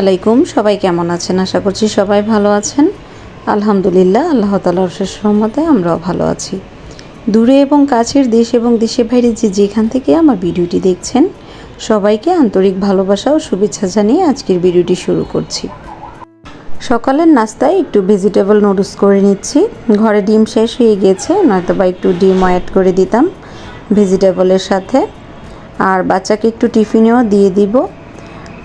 আলাইকুম, সবাই কেমন আছেন? আশা করছি সবাই ভালো আছেন। আলহামদুলিল্লাহ, আল্লাহ তালার শেষ রহমতে আমরাও ভালো আছি। দূরে এবং কাছের দেশ এবং দেশের বাইরে যে যেখান থেকে আমার ভিডিওটি দেখছেন, সবাইকে আন্তরিক ভালোবাসা ও শুভেচ্ছা জানিয়ে আজকের ভিডিওটি শুরু করছি। সকালের নাস্তায় একটু ভেজিটেবল নুডলস করে নিচ্ছি। ঘরে ডিম শেষ হয়ে গিয়েছে নয়তো বা একটু ডিম অ্যাড করে দিতাম ভেজিটেবলের সাথে। আর বাচ্চাকে একটু টিফিনেও দিয়ে দিব।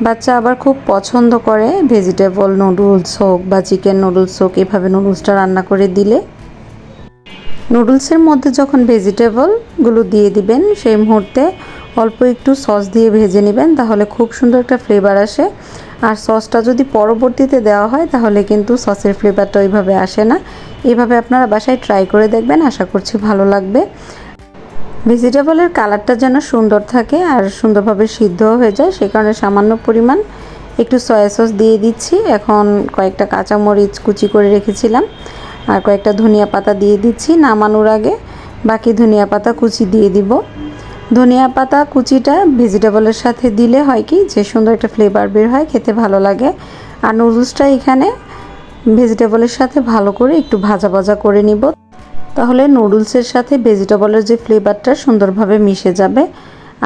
বাচ্চা আবার খুব পছন্দ করে ভেজিটেবল নুডলস হোক বা চিকেন নুডলস হোক, এভাবে নুডলসটা রান্না করে দিলে। নুডলসের মধ্যে যখন ভেজিটেবলগুলো দিয়ে দিবেন, সেই মুহূর্তে অল্প একটু সস দিয়ে ভেজে নেবেন, তাহলে খুব সুন্দর একটা ফ্লেভার আসে। আর সসটা যদি পরবর্তীতে দেওয়া হয়, তাহলে কিন্তু সসের ফ্লেভারটা ওইভাবে আসে না। এভাবে আপনারা বাসায় ট্রাই করে দেখবেন, আশা করছি ভালো লাগবে। ভেজিটেবলের কালারটা যেন সুন্দর থাকে আর সুন্দরভাবে সিদ্ধ হয়ে যায়, সে কারণে সামান্য পরিমাণ একটু সয়া সস দিয়ে দিচ্ছি। এখন কয়েকটা কাঁচামরিচ কুচি করে রেখেছিলাম আর কয়েকটা ধনিয়া পাতা দিয়ে দিচ্ছি নামানোর আগে। বাকি ধনিয়া পাতা কুচি দিয়ে দিব। ধনিয়া পাতা কুচিটা ভেজিটেবলের সাথে দিলে হয় কি, যে সুন্দর একটা ফ্লেভার বের হয়, খেতে ভালো লাগে। আর নুডলসটা এখানে ভেজিটেবলের সাথে ভালো করে একটু ভাজা ভাজা করে নিব। তাহলে নুডলসের সাথে ভেজিটেবলের যে ফ্লেভারটা সুন্দরভাবে মিশে যাবে।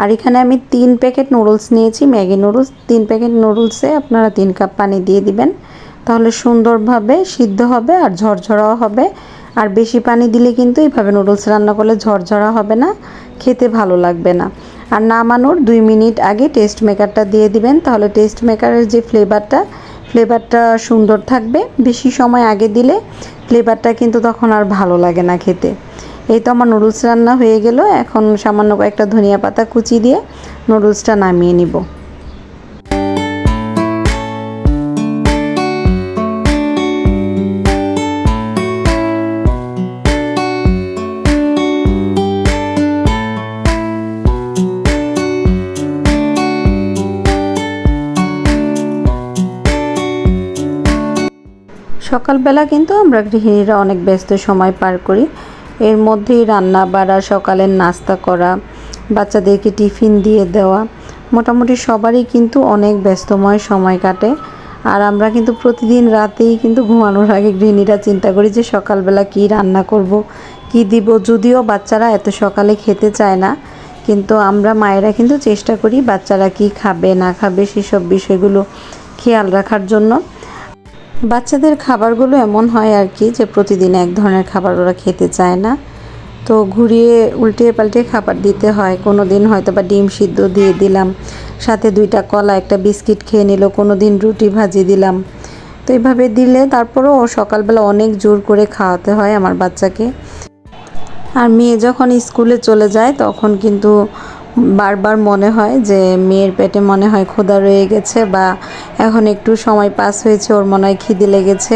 আর এখানে আমি তিন প্যাকেট নুডলস নিয়েছি, ম্যাগি নুডলস। তিন প্যাকেট নুডলসে আপনারা তিন কাপ পানি দিয়ে দিবেন। তাহলে সুন্দরভাবে সিদ্ধ হবে আর ঝরঝরাও হবে। আর বেশি পানি দিলে কিন্তু এইভাবে নুডলস রান্না করলে ঝরঝরা হবে না, খেতে ভালো লাগবে না। আর নামানোর দুই মিনিট আগে টেস্ট মেকারটা দিয়ে দিবেন। তাহলে টেস্ট মেকারের যে ফ্লেভারটা ফ্লেভারটা সুন্দর থাকবে। বেশি সময় আগে দিলে ফ্লেভারটা কিন্তু তখন আর ভালো লাগে না খেতে। এই তো আমার নুডলস রান্না হয়ে গেল। এখন সামান্য কয়েকটা ধনিয়া পাতা কুচি দিয়ে নুডলসটা নামিয়ে নিব। সকালবেলা কিন্তু আমরা গৃহিণীরা অনেক ব্যস্ত সময় পার করি। এর মধ্যেই রান্না বাড়া, সকালের নাস্তা করা, বাচ্চাদেরকে টিফিন দিয়ে দেওয়া, মোটামুটি সবারই কিন্তু অনেক ব্যস্তময় সময় কাটে। আর আমরা কিন্তু প্রতিদিন রাতেই কিন্তু ঘুমানোর আগে গৃহিণীরা চিন্তা করি যে সকালবেলা কি রান্না করব, কি দিব। যদিও বাচ্চারা এত সকালে খেতে চায় না, কিন্তু আমরা মায়েরা কিন্তু চেষ্টা করি বাচ্চারা কি খাবে, না খাবে সেসব বিষয়গুলো খেয়াল রাখার জন্য। বাচ্চাদের খাবারগুলো এমন হয় আর কি যে প্রতিদিন এক ধরনের খাবার ওরা খেতে চায় না। তো ঘুরিয়ে, উল্টিয়ে পাল্টে খাবার দিতে হয়। কোনো দিন হয়তো বা ডিম সিদ্ধ দিয়ে দিলাম, সাথে দুইটা কলা, একটা বিস্কিট খেয়ে নিল কোনো দিন রুটি ভাজি দিলাম। তো এইভাবে দিলে তারপরেও সকালবেলা অনেক জোর করে খাওয়াতে হয় আমার বাচ্চাকে। আর মেয়ে যখন স্কুলে চলে যায় তখন কিন্তু বারবার মনে হয় যে মেয়ের পেটে মনে হয় ক্ষুধা রয়ে গেছে বা এখন একটু সময় পাস হয়েছে, ওর মনে হয় খিদে লেগেছে।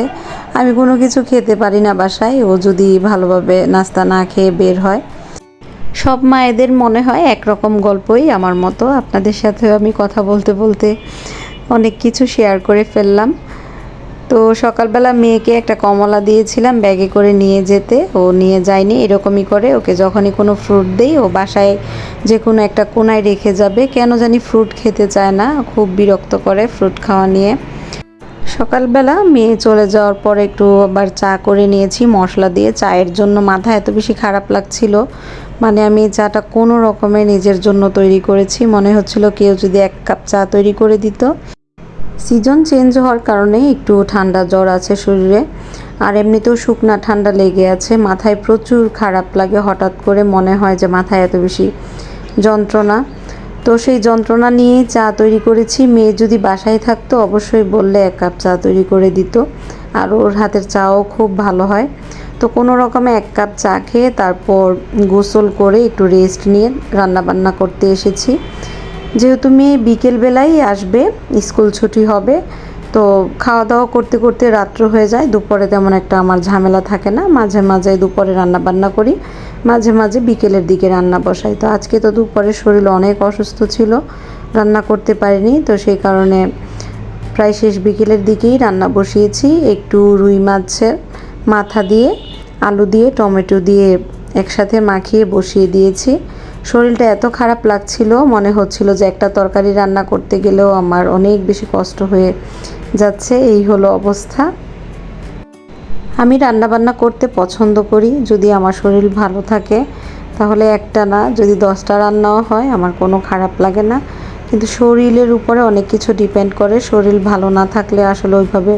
আমি কোনো কিছু খেতে পারি না বাসায়, ও যদি ভালোভাবে নাস্তা না খেয়ে বের হয়। সব মায়েদের মনে হয় একরকম গল্পই আমার মতো। আপনাদের সাথেও আমি কথা বলতে বলতে অনেক কিছু শেয়ার করে ফেললাম। তো সকালবেলা মেয়েকে একটা কমলা দিয়েছিলাম, ব্যাগে করে নিয়ে যেতে। ও নিয়ে যায়নি, এরকমই করে। ওকে যখনই কোনো ফ্রুট দেই, ও বাসায় যে কোনো একটা কোনায় রেখে যাবে। কেন জানি ফ্রুট খেতে চায় না, খুব বিরক্ত করে ফ্রুট খাওয়া নিয়ে। সকালবেলা মেয়ে চলে যাওয়ার পর একটু আবার চা করে নিয়েছি, মশলা দিয়ে। চায়ের জন্য মাথা এত বেশি খারাপ লাগছিল। মানে আমি চাটা কোনো রকমে নিজের জন্য তৈরি করেছি। মনে হচ্ছিল কেউ যদি এক কাপ চা তৈরি করে দিত। সিজন চেঞ্জ হওয়ার কারণে একটু ঠান্ডা জ্বর আছে শরীরে। আর এমনিতেও শুকনা ঠান্ডা লেগে আছে, মাথায় প্রচুর খারাপ লাগে হঠাৎ করে মনে হয় যে মাথায় এত বেশি যন্ত্রণা। তো সেই যন্ত্রণা নিয়েই চা তৈরি করেছি। মেয়ে যদি বাসায় থাকতো অবশ্যই বললে এক কাপ চা তৈরি করে দিত। আর ওর হাতের চাও খুব ভালো হয়। তো কোনো রকমে এক কাপ চা খেয়ে তারপর গোসল করে একটু রেস্ট নিয়ে রান্না বান্না করতে এসেছি। যেহেতু মেয়ে বিকেলবেলাই আসবে, স্কুল ছুটি হবে, তো খাওয়া দাওয়া করতে করতে রাত্র হয়ে যায়। দুপুরে তেমন একটা আমার ঝামেলা থাকে না। মাঝে মাঝে দুপুরে রান্না বান্না করি, মাঝে মাঝে বিকেলের দিকে রান্না বসাই। তো আজকে তো দুপুরে শরীর অনেক অসুস্থ ছিল, রান্না করতে পারিনি। তো সেই কারণে প্রায় শেষ বিকেলের দিকেই রান্না বসিয়েছি। একটু রুই মাছের মাথা দিয়ে, আলু দিয়ে, টমেটো দিয়ে একসাথে মাখিয়ে বসিয়ে দিয়েছি। শরীরটা এত খারাপ লাগছিল, মনে হচ্ছিল যে একটা তরকারি রান্না করতে গেলেও আমার অনেক বেশি কষ্ট হয়ে যাচ্ছে, এই হলো অবস্থা। আমি রান্নাবান্না করতে পছন্দ করি, যদি আমার শরীর ভালো থাকে, তাহলে একটা না, যদি দশটা রান্নাও হয়, আমার কোনো খারাপ লাগে না। কিন্তু শরীরের উপরে অনেক কিছু ডিপেন্ড করে, শরীর ভালো না থাকলে আসলে ওইভাবে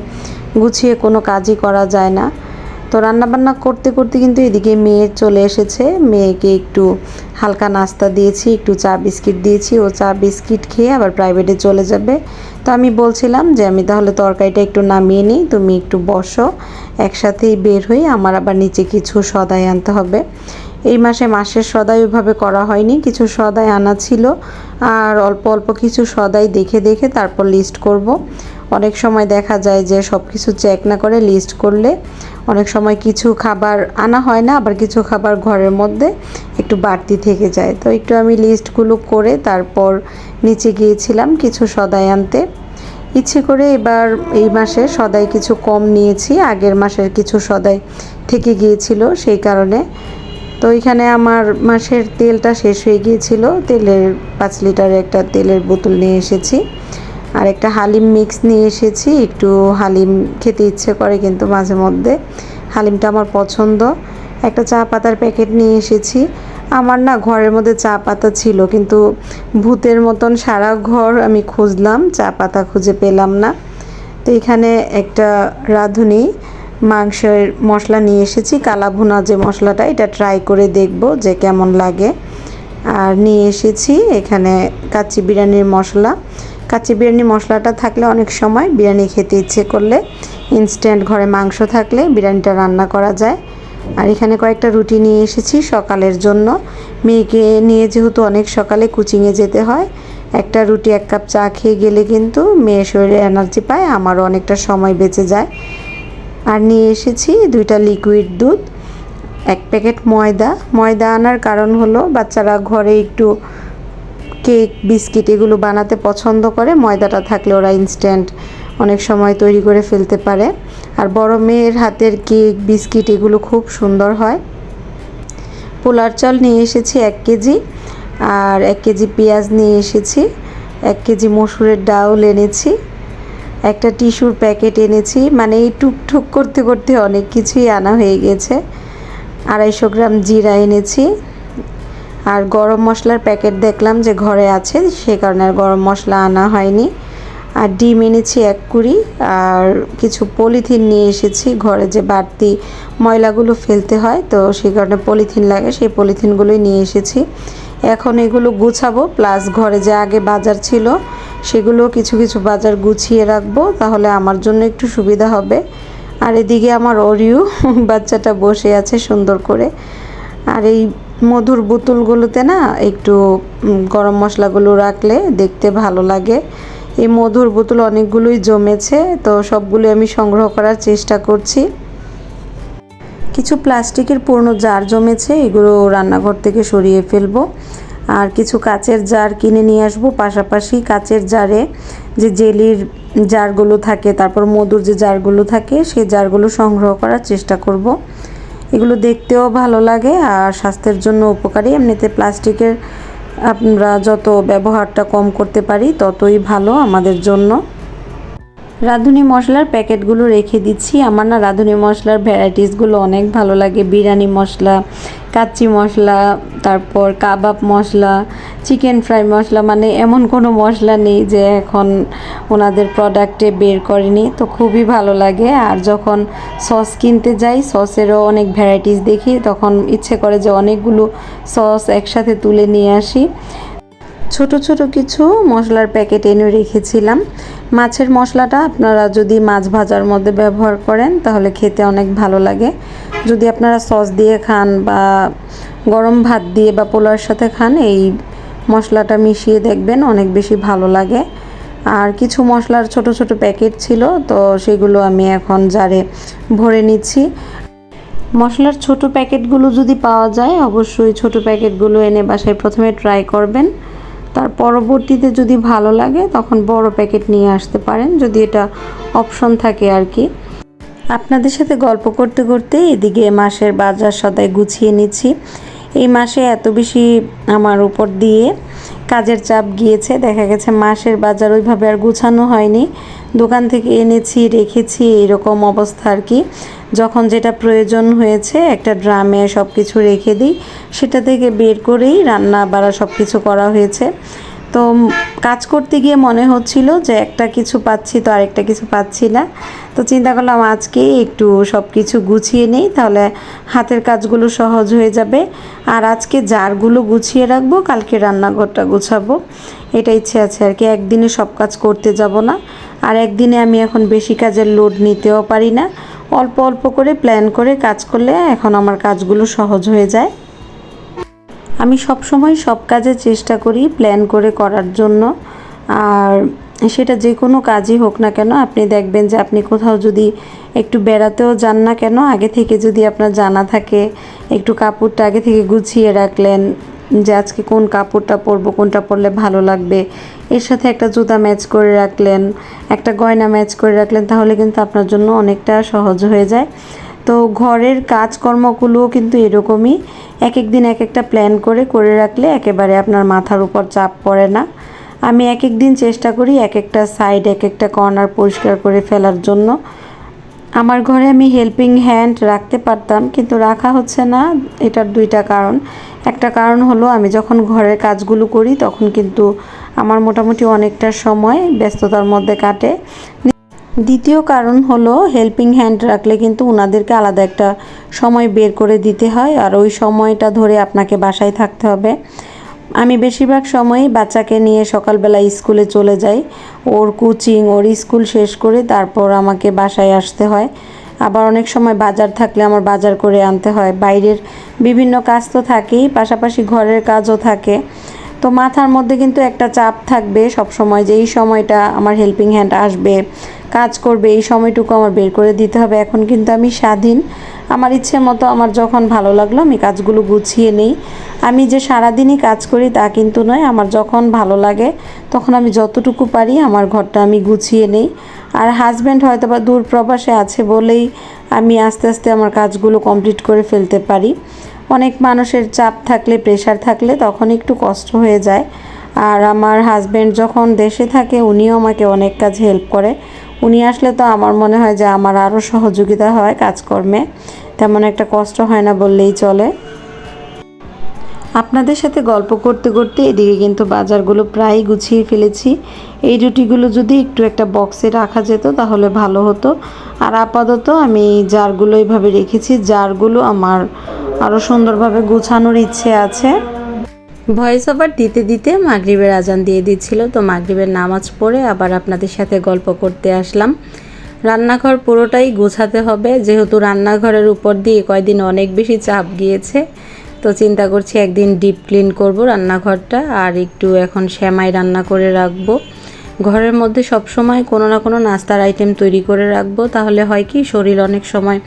গুছিয়ে কোনো কাজই করা যায় না। তো রান্নাবান্না করতে করতে কিন্তু এদিকে মেয়ে চলে এসেছে। মেয়েকে একটু হালকা নাস্তা দিয়েছি, একটু চা বিস্কিট দিয়েছি। ও চা বিস্কিট খেয়ে আবার প্রাইভেটে চলে যাবে। তো আমি বলছিলাম যে আমি তাহলে তরকারিটা একটু নামিয়ে নিই, তুমি একটু বসো। একসাথেই বের হই আমার আবার নিচে কিছু সদাই আনতে হবে। এই মাসে মাসের সদাই ওইভাবে করা হয়নি, কিছু সদাই আনা ছিল। আর অল্প অল্প কিছু সদাই দেখে দেখে তারপর লিস্ট করব। অনেক সময় দেখা যায় যে সব কিছু চেক না করে লিস্ট করলে অনেক সময় কিছু খাবার আনা হয় না, আবার কিছু খাবার ঘরের মধ্যে একটু বাড়তি থেকে যায়। তো একটু আমি লিস্টগুলো করে তারপর নিচে গিয়েছিলাম কিছু সদাই আনতে। ইচ্ছে করে এবার এই মাসে সদাই কিছু কম নিয়েছি, আগের মাসের কিছু সদাই থেকে গিয়েছিল সেই কারণে। তো এখানে আমার মাসের তেলটা শেষ হয়ে গিয়েছিল, তেলের পাঁচ লিটারের একটা তেলের বোতল নিয়ে এসেছি। আর একটা হালিম মিক্স নিয়ে এসেছি। একটু হালিম খেতে ইচ্ছে করে কিন্তু মাঝে মধ্যে। হালিমটা আমার পছন্দ। একটা চা পাতার প্যাকেট নিয়ে এসেছি। আমার না ঘরের মধ্যে চা পাতা ছিল, কিন্তু ভূতের মতন সারা ঘর আমি খুঁজলাম, চা পাতা খুঁজে পেলাম না। তো এখানে একটা রাঁধুনি মাংসের মশলা নিয়ে এসেছি। কালা ভুনা যে মশলাটা, এটা ট্রাই করে দেখব যে কেমন লাগে। আর নিয়ে এসেছি এখানে কাচ্চি বিরিয়ানির মশলা। কাচ্চি বিরিয়ানি মশলাটা থাকলে অনেক সময় বিরিয়ানি খেতে ইচ্ছে করলে ইনস্ট্যান্ট ঘরে মাংস থাকলে বিরিয়ানিটা রান্না করা যায়। আর এখানে কয়েকটা রুটি নিয়ে এসেছি সকালের জন্য। মেয়েকে নিয়ে যেহেতু অনেক সকালে কুচিংয়ে যেতে হয়, একটা রুটি এক কাপ চা খেয়ে গেলে কিন্তু মেয়ে শরীরে এনার্জি পায়, আমারও অনেকটা সময় বেঁচে যায়। আর নিয়ে এসেছি দুইটা লিকুইড দুধ, এক প্যাকেট ময়দা। ময়দা আনার কারণ হলো বাচ্চারা ঘরে একটু কেক, বিস্কিট এগুলো বানাতে পছন্দ করে। ময়দাটা থাকলে ওরা ইনস্ট্যান্ট অনেক সময় তৈরি করে ফেলতে পারে। আর বড় মেয়ের হাতের কেক, বিস্কিট এগুলো খুব সুন্দর হয়। পোলার চাল নিয়ে এসেছি এক কেজি। আর এক কেজি পেঁয়াজ নিয়ে এসেছি। এক কেজি মসুরের ডাউল এনেছি। একটা টিস্যুর প্যাকেট এনেছি। মানে এই টুকটুক করতে করতে অনেক কিছুই আনা হয়ে গেছে। আড়াইশো গ্রাম জিরা এনেছি। আর গরম মশলার প্যাকেট দেখলাম যে ঘরে আছে, সে কারণে আর গরম মশলা আনা হয়নি। আর ডিম এনেছি এক কুড়ি, আর কিছু পলিথিন নিয়ে এসেছি। ঘরে যে বাড়তি ময়লাগুলো ফেলতে হয়, তো সেই কারণে পলিথিন লাগে, সেই পলিথিনগুলোই নিয়ে এসেছি। এখন এগুলো গুছাবো, প্লাস ঘরে যে আগে বাজার ছিল সেগুলো কিছু কিছু বাজার গুছিয়ে রাখব, তাহলে আমার জন্য একটু সুবিধা হবে। আর এদিকে আমার অরিও বাচ্চাটা বসে আছে সুন্দর করে। আর এই মধুর বোতলগুলোতে না একটু গরম মশলাগুলো রাখলে দেখতে ভালো লাগে। এই মধুর বোতল অনেকগুলোই জমেছে, তো সবগুলো আমি সংগ্রহ করার চেষ্টা করছি। কিছু প্লাস্টিকের পুরনো জার জমেছে, এগুলো রান্নাঘর থেকে সরিয়ে ফেলব। আর কিছু কাচের জার কিনে নিয়ে আসব, পাশাপাশি কাচের জারে যে জেলির জারগুলো থাকে, তারপর মধুর যে জারগুলো থাকে সেই জারগুলো সংগ্রহ করার চেষ্টা করব। এগুলো দেখতেও ভালো লাগে আর স্বাস্থ্যের জন্য উপকারী। এমনিতে প্লাস্টিকের আমরা যত ব্যবহারটা কম করতে পারি, ততই ভালো আমাদের জন্য। রাঁধুনি মশলার প্যাকেটগুলো রেখে দিচ্ছি। আমার না রাঁধুনি মশলার ভ্যারাইটিসগুলো অনেক ভালো লাগে। বিরিয়ানি মশলা কাচ্চি মশলা, তারপর কাবাব মশলা চিকেন ফ্রাই মশলা মানে এমন কোনো মশলা নেই যে এখন ওনাদের প্রোডাক্টে বের করেনি। তো খুবই ভালো লাগে। আর যখন সস কিনতে যাই সসেরও অনেক ভ্যারাইটিস দেখি। তখন ইচ্ছে করে যে অনেকগুলো সস একসাথে তুলে নিয়ে আসি। ছোট ছোট কিছু মশলার প্যাকেট এনে রেখেছিলাম। মাছের মশলাটা আপনারা যদি মাছ ভাজার মধ্যে ব্যবহার করেন, তাহলে খেতে অনেক ভালো লাগে। যদি আপনারা সস দিয়ে খান বা গরম ভাত দিয়ে বা পোলার সাথে খান, এই মশলাটা মিশিয়ে দেখবেন, অনেক বেশি ভালো লাগে। আর কিছু মশলার ছোট ছোট প্যাকেট ছিল, তো সেগুলো আমি এখন জারে ভরে নিচ্ছি। মশলার ছোট প্যাকেটগুলো যদি পাওয়া যায়, অবশ্যই ছোট প্যাকেটগুলো এনে বাসায় প্রথমে ট্রাই করবেন। তার পরবর্তীতে যদি ভালো লাগে, তখন বড় প্যাকেট নিয়ে আসতে পারেন, যদি এটা অপশন থাকে আর কি। আপনাদের সাথে গল্প করতে করতে এদিকে মাসের বাজার সদাই গুছিয়ে নিচ্ছি। এই মাসে এত বেশি আমার উপর দিয়ে কাজের চাপ গিয়েছে। দেখা গেছে মাসের বাজার ওইভাবে আর গুছানো হয়নি। দোকান থেকে এনেছি, রেখেছি এরকম অবস্থা আর কি। যখন যেটা প্রয়োজন হয়েছে একটা ড্রামে সব কিছু রেখে দিই। সেটা থেকে বের করেই রান্না বাড়া সব কিছু করা হয়েছে। তো কাজ করতে গিয়ে মনে হচ্ছিল যে একটা কিছু পাচ্ছি তো আরেকটা কিছু পাচ্ছি না। তো চিন্তা করলাম আজকে একটু সব কিছু গুছিয়ে নেই, তাহলে হাতের কাজগুলো সহজ হয়ে যাবে। আর আজকে জারগুলো গুছিয়ে রাখব, কালকে রান্নাঘরটা গুছাবো। এটা ইচ্ছে আছে আর কি, একদিনে সব কাজ করতে যাব না। আর একদিনে আমি এখন বেশি কাজের লোড নিতেও পারি না। অল্প অল্প করে প্ল্যান করে কাজ করলে এখন আমার কাজগুলো সহজ হয়ে যায়। আমি সব সময় সব কাজে চেষ্টা করি প্ল্যান করে করার জন্য। আর সেটা যে কোনো কাজই হোক না কেন, আপনি দেখবেন যে আপনি কোথাও যদি একটু বেড়াতেও যান না কেন, আগে থেকে যদি আপনার জানা থাকে, একটু কাপড়টা আগে থেকে গুছিয়ে রাখলেন যে আজকে কোন কাপড়টা পরবো, কোনটা পরলে ভালো লাগবে, এর সাথে একটা জুতা ম্যাচ করে রাখলেন, একটা গয়না ম্যাচ করে রাখলেন, তাহলে কিন্তু আপনার জন্য অনেকটা সহজ হয়ে যায়। তো ঘরের কাজকর্মগুলোও কিন্তু এরকমই। এক এক দিন এক একটা প্ল্যান করে করে রাখলে একেবারে আপনার মাথার উপর চাপ পড়ে না। আমি এক এক দিন চেষ্টা করি এক একটা সাইড এক একটা কর্নার পরিষ্কার করে ফেলার জন্য। আমার ঘরে আমি হেল্পিং হ্যান্ড রাখতে পারতাম, কিন্তু রাখা হচ্ছে না, এটার দুইটা কারণ। একটা কারণ হলো, আমি যখন ঘরের কাজগুলো করি, তখন কিন্তু আমার মোটামুটি অনেকটা সময় ব্যস্ততার মধ্যে কাটে। দ্বিতীয় কারণ হলো হেল্পিং হ্যান্ড রাখলে কিন্তু ওনাদেরকে আলাদা একটা সময় বের করে দিতে হয় আর ওই সময়টা ধরে আপনাকে বাসায় থাকতে হবে। আমি বেশিরভাগ সময়ই বাচ্চাকে নিয়ে সকালবেলা স্কুলে চলে যাই। ওর কোচিং ওর স্কুল শেষ করে তারপর আমাকে বাসায় আসতে হয়। আবার অনেক সময় বাজার থাকলে আমার বাজার করে আনতে হয়। বাইরের বিভিন্ন কাজ তো থাকেই, পাশাপাশি ঘরের কাজও থাকে। তো মাথার মধ্যে কিন্তু একটা চাপ থাকবে সব সময় যে এই সময়টা আমার হেল্পিং হ্যান্ড আসবে, কাজ করবে, এই সময়টুকু আমার বের করে দিতে হবে। এখন কিন্তু আমি স্বাধীন। আমার ইচ্ছে মতো আমার যখন ভালো লাগল, আমি কাজগুলো গুছিয়ে নেই। আমি যে সারাদিনই কাজ করি তা কিন্তু নয়, আমার যখন ভালো লাগে, তখন আমি যতটুকু পারি আমার ঘরটা আমি গুছিয়ে নেই। আর হাজব্যান্ড হয়তো বা দূর প্রবাসে আছে বলেই আমি আস্তে আস্তে আমার কাজগুলো কমপ্লিট করে ফেলতে পারি। অনেক মানুষের চাপ থাকলে প্রেশার থাকলে তখন একটু কষ্ট হয়ে যায়। আর আমার হাজব্যান্ড যখন দেশে থাকে, উনিও আমাকে অনেক কাজ হেল্প করে। উনি আসলে তো আমার মনে হয় যে আমার আরও সহযোগিতা হয় কাজকর্মে। তেমন একটা কষ্ট হয় না বললেই চলে। আপনাদের সাথে গল্প করতে করতে এদিকে কিন্তু বাজারগুলো প্রায় গুছিয়ে ফেলেছি। এই রুটিগুলো যদি একটু একটা বক্সে রাখা যেত তাহলে ভালো হতো। আর আপাতত আমি জারগুলো এইভাবে রেখেছি। জারগুলো আমার আরও সুন্দরভাবে গুছানোর ইচ্ছে আছে। ভয়েস ওভার দিতে দিতে মাগরিবের আজান দিয়ে দিচ্ছিল। তো মাগরিবের নামাজ পড়ে আবার আপনাদের সাথে গল্প করতে আসলাম। রান্নাঘর পুরোটাই গোছাতে হবে। যেহেতু রান্নাঘরের উপর দিয়ে কয়দিন অনেক বেশি চাপ গিয়েছে তো চিন্তা করছি একদিন ডিপ ক্লিন করব রান্নাঘরটা আর একটু এখন শ্যামাই রান্না করে রাখব। ঘরের মধ্যে সবসময় কোনো না কোনো নাস্তার আইটেম তৈরি করে রাখব। তাহলে হয় কি, শরীর অনেক সময়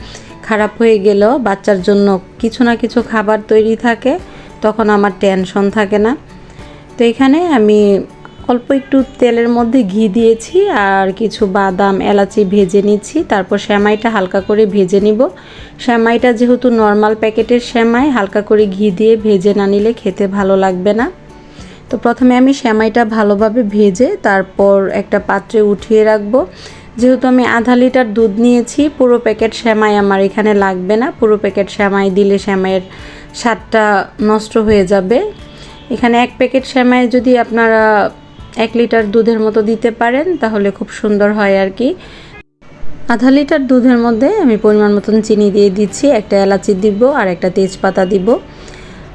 খারাপ হয়ে গেল বাচ্চার জন্য কিছু না কিছু খাবার তৈরি থাকে, তখন আমার টেনশন থাকে না। তো এখানে আমি অল্প একটু তেলের মধ্যে ঘি দিয়েছি আর কিছু বাদাম, এলাচি ভেজে নিচ্ছি। তারপর শ্যামাইটা হালকা করে ভেজে নিব। শ্যামাইটা যেহেতু নর্মাল প্যাকেটের শ্যামাই হালকা করে ঘি দিয়ে ভেজে না নিলে খেতে ভালো লাগবে না। তো প্রথমে আমি শ্যামাইটা ভালোভাবে ভেজে তারপর একটা পাত্রে উঠিয়ে রাখব। যেহেতু আমি আধা লিটার দুধ নিয়েছি, পুরো প্যাকেট শ্যামাই আমার এখানে লাগবে না। পুরো প্যাকেট শ্যামাই দিলে শ্যামাইয়ের স্বাদটা নষ্ট হয়ে যাবে। এখানে এক প্যাকেট শ্যামাই যদি আপনারা এক লিটার দুধের মতো দিতে পারেন, তাহলে খুব সুন্দর হয় আর কি। আধা লিটার দুধের মধ্যে আমি পরিমাণ মতন চিনি দিয়ে দিচ্ছি, একটা এলাচি দিব আর একটা তেজপাতা দিব।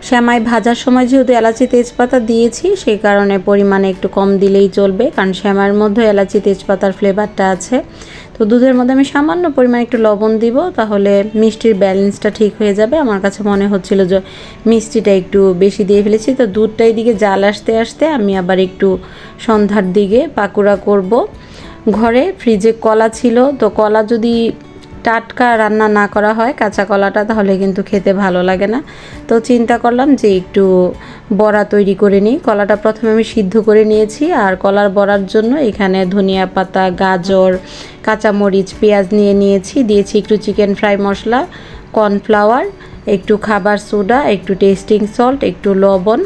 শ্যামাই ভাজার সময় যেহেতু এলাচি তেজপাতা দিয়েছি, সেই কারণে পরিমাণে একটু কম দিলেই চলবে, কারণ শ্যামাইয়ের মধ্যে এলাচি তেজপাতার ফ্লেভারটা আছে। তো দুধের মধ্যে আমি সামান্য পরিমাণে একটু লবণ দিব, তাহলে মিষ্টির ব্যালেন্সটা ঠিক হয়ে যাবে। আমার কাছে মনে হচ্ছিল যে মিষ্টিটা একটু বেশি দিয়ে ফেলেছি, তো দুধটা দিকে জাল আসতে আসতে আমি আবার একটু সন্ধ্যার দিকে পাকুড়া করব। ঘরে ফ্রিজে কলা ছিল, তো কলা যদি টাটকা রান্না না করা হয়, কাঁচা কলাটা, তাহলে কিন্তু খেতে ভালো লাগে না। তো চিন্তা করলাম যে একটু বড়া তৈরি করে নিই। কলাটা প্রথমে আমি সিদ্ধ করে নিয়েছি, আর কলার বড়ার জন্য এখানে ধনিয়া পাতা, গাজর, কাঁচামরিচ, পেঁয়াজ নিয়ে নিয়েছি। দিয়েছি একটু চিকেন ফ্রাই মশলা, কর্নফ্লাওয়ার, একটু খাবার সোডা, একটু টেস্টিং সল্ট, একটু লবণ।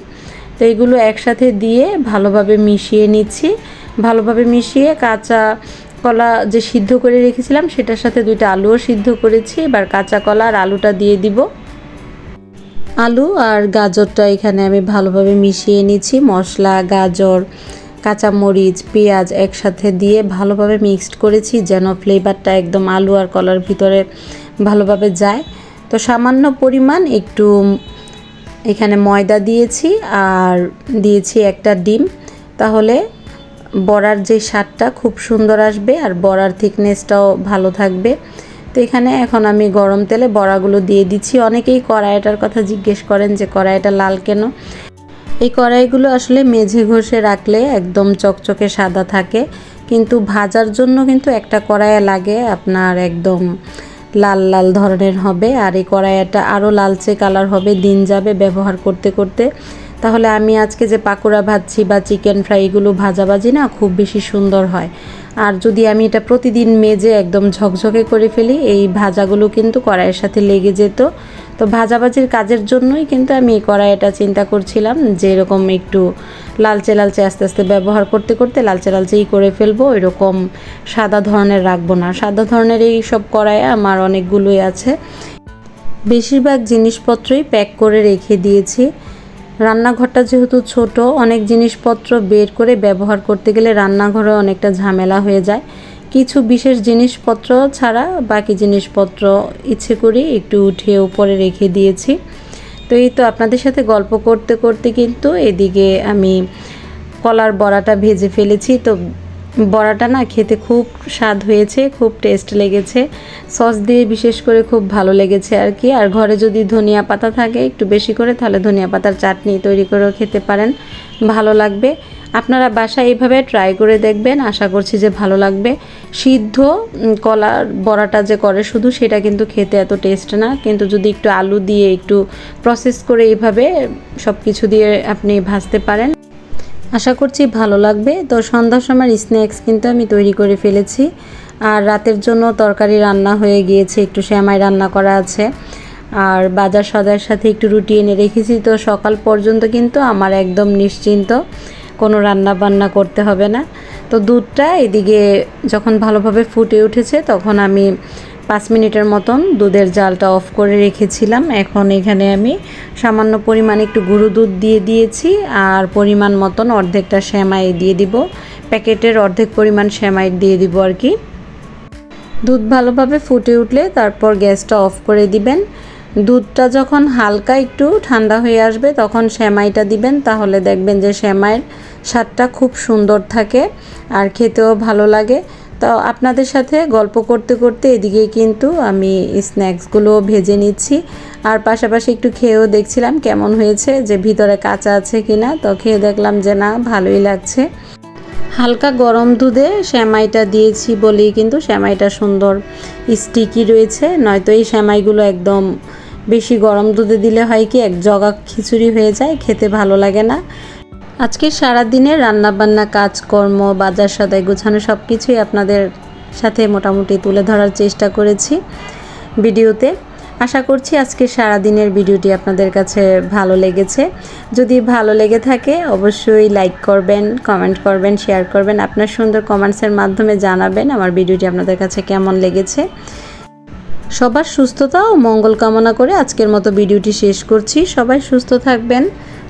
তো এগুলো একসাথে দিয়ে ভালোভাবে মিশিয়ে নিচ্ছি। ভালোভাবে মিশিয়ে কাঁচা কলা যে সিদ্ধ করে রেখেছিলাম, সেটার সাথে দুইটা আলুও সিদ্ধ করেছি। এবার কাঁচা কলা আর আলুটা দিয়ে দিব। আলু আর গাজরটা এখানে আমি ভালোভাবে মিশিয়ে নিচ্ছি। মশলা, গাজর, কাঁচামরিচ, পেঁয়াজ একসাথে দিয়ে ভালোভাবে মিক্সড করেছি যেন ফ্লেভারটা একদম আলু আর কলার ভিতরে ভালোভাবে যায়। তো সামান্য পরিমাণ একটু এখানে ময়দা দিয়েছি আর দিয়েছি একটা ডিম। তাহলে বড়ার যে স্বাদটা খুব সুন্দর আসবে আর বড়ার থিকনেসটাও ভালো থাকবে। তো এখানে এখন আমি গরম তেলে বড়াগুলো দিয়ে দিচ্ছি। অনেকেই কড়াইটার কথা জিজ্ঞেস করেন যে কড়াইটা লাল কেন? এই কড়াইগুলো আসলে মেঝে ঘষে রাখলে একদম চকচকে সাদা থাকে। কিন্তু ভাজার জন্য কিন্তু একটা কড়াইয়া লাগে, আপনার একদম লাল লাল ধরনের হবে। আর এই কড়াইটা আরও লালচে কালার হবে, দিন যাবে ব্যবহার করতে করতে। তাহলে আমি আজকে যে পাকোড়া ভাজছি বা চিকেন ফ্রাই এগুলো ভাজাভাজি না খুব বেশি সুন্দর হয়। আর যদি আমি এটা প্রতিদিন মেজে একদম ঝকঝকে করে ফেলি, এই ভাজাগুলো কিন্তু কড়াইয়ের সাথে লেগে যেত। তো ভাজাভাজির কাজের জন্যই কিন্তু আমি এই কড়াইটা চিন্তা করছিলাম যে এরকম একটু লালচে লালচে আস্তে আস্তে ব্যবহার করতে করতে লালচে লালচেই করে ফেলব, এরকম সাদা ধরনের রাখব না। সাদা ধরনের এই সব কড়াই আমার অনেকগুলোই আছে। বেশিরভাগ জিনিসপত্রই প্যাক করে রেখে দিয়েছি। রান্নাঘরটা যেহেতু ছোট, অনেক জিনিসপত্র বের করে ব্যবহার করতে গেলে রান্নাঘরে অনেকটা ঝামেলা হয়ে যায়। কিছু বিশেষ জিনিসপত্র ছাড়া বাকি জিনিসপত্র ইচ্ছে করি একটু উঠিয়ে উপরে রেখে দিয়েছি। তো এই তো আপনাদের সাথে গল্প করতে করতে কিন্তু এদিকে আমি কলার বড়াটা ভেজে ফেলেছি। তো বড়াটা না খেতে খুব স্বাদ হয়েছে, খুব টেস্ট লেগেছে। সস দিয়ে বিশেষ করে খুব ভালো লেগেছে আর কি। আর ঘরে যদি ধনিয়া পাতা থাকে একটু বেশি করে, তাহলে ধনিয়া পাতার চাটনি তৈরি করেও খেতে পারেন। ভালো লাগবে। আপনারা বাসায় এইভাবে ট্রাই করে দেখবেন, আশা করছি যে ভালো লাগবে। সিদ্ধ কলার বড়াটা যে করে শুধু, সেটা কিন্তু খেতে এত টেস্ট না। কিন্তু যদি একটু আলু দিয়ে একটু প্রসেস করে এইভাবে সব কিছু দিয়ে আপনি ভাজতে পারেন। আশা করছি ভালো লাগবে। তো সন্ধ্যার সময় স্ন্যাক্স কিন্তু আমি তৈরি করে ফেলেছি। আর রাতের জন্য তরকারি রান্না হয়ে গিয়েছে, একটু শ্যামাই রান্না করা আছে। আর বাজার সদার সাথে একটু রুটি এনে রেখেছি। তো সকাল পর্যন্ত কিন্তু আমার একদম নিশ্চিন্ত, কোনো রান্না বান্না করতে হবে না। তো দুধটা এদিকে যখন ভালোভাবে ফুটে উঠেছে, তখন আমি পাঁচ মিনিটের মতন দুধের জালটা অফ করে রেখেছিলাম। এখন এখানে আমি সামান্য পরিমাণ একটু গুঁড়ো দুধ দিয়ে দিয়েছি আর পরিমাণ মতন অর্ধেকটা শ্যামাই দিয়ে দিব। প্যাকেটের অর্ধেক পরিমাণ শ্যামাই দিয়ে দিব আর কি। দুধ ভালোভাবে ফুটে উঠলে তারপর গ্যাসটা অফ করে দিবেন। দুধটা যখন হালকা একটু ঠান্ডা হয়ে আসবে তখন শ্যামাইটা দিবেন। তাহলে দেখবেন যে শ্যামাইয়ের স্বাদটা খুব সুন্দর থাকে আর খেতেও ভালো লাগে। তো আপনাদের সাথে গল্প করতে করতে এদিকে কিন্তু আমি স্ন্যাক্সগুলো ভেজে নিচ্ছি। আর পাশাপাশি একটু খেয়েও দেখছিলাম কেমন হয়েছে, যে ভিতরে কাঁচা আছে কি না তো খেয়ে দেখলাম যে না, ভালোই লাগছে। হালকা গরম দুধে শ্যামাইটা দিয়েছি বলেই কিন্তু শ্যামাইটা সুন্দর স্টিকি রয়েছে। নয়তো এই শ্যামাইগুলো একদম বেশি গরম দুধে দিলে হয় কি, এক জগা খিচুড়ি হয়ে যায়, খেতে ভালো লাগে না। আজকে সারাদিনের রান্নাবান্না, কাজকর্ম, বাজার সদাই গুছানো সব কিছুই আপনাদের সাথে মোটামুটি তুলে ধরার চেষ্টা করেছি ভিডিওতে। আশা করছি আজকে সারাদিনের ভিডিওটি আপনাদের কাছে ভালো লেগেছে। যদি ভালো লেগে থাকে, অবশ্যই লাইক করবেন, কমেন্ট করবেন, শেয়ার করবেন, আপনার সুন্দর কমেন্টসের মাধ্যমে জানাবেন আমার ভিডিওটি আপনাদের কাছে কেমন লেগেছে। সবার সুস্থতা ও মঙ্গল কামনা করে আজকের মতো ভিডিওটি শেষ করছি। সবাই সুস্থ থাকবেন।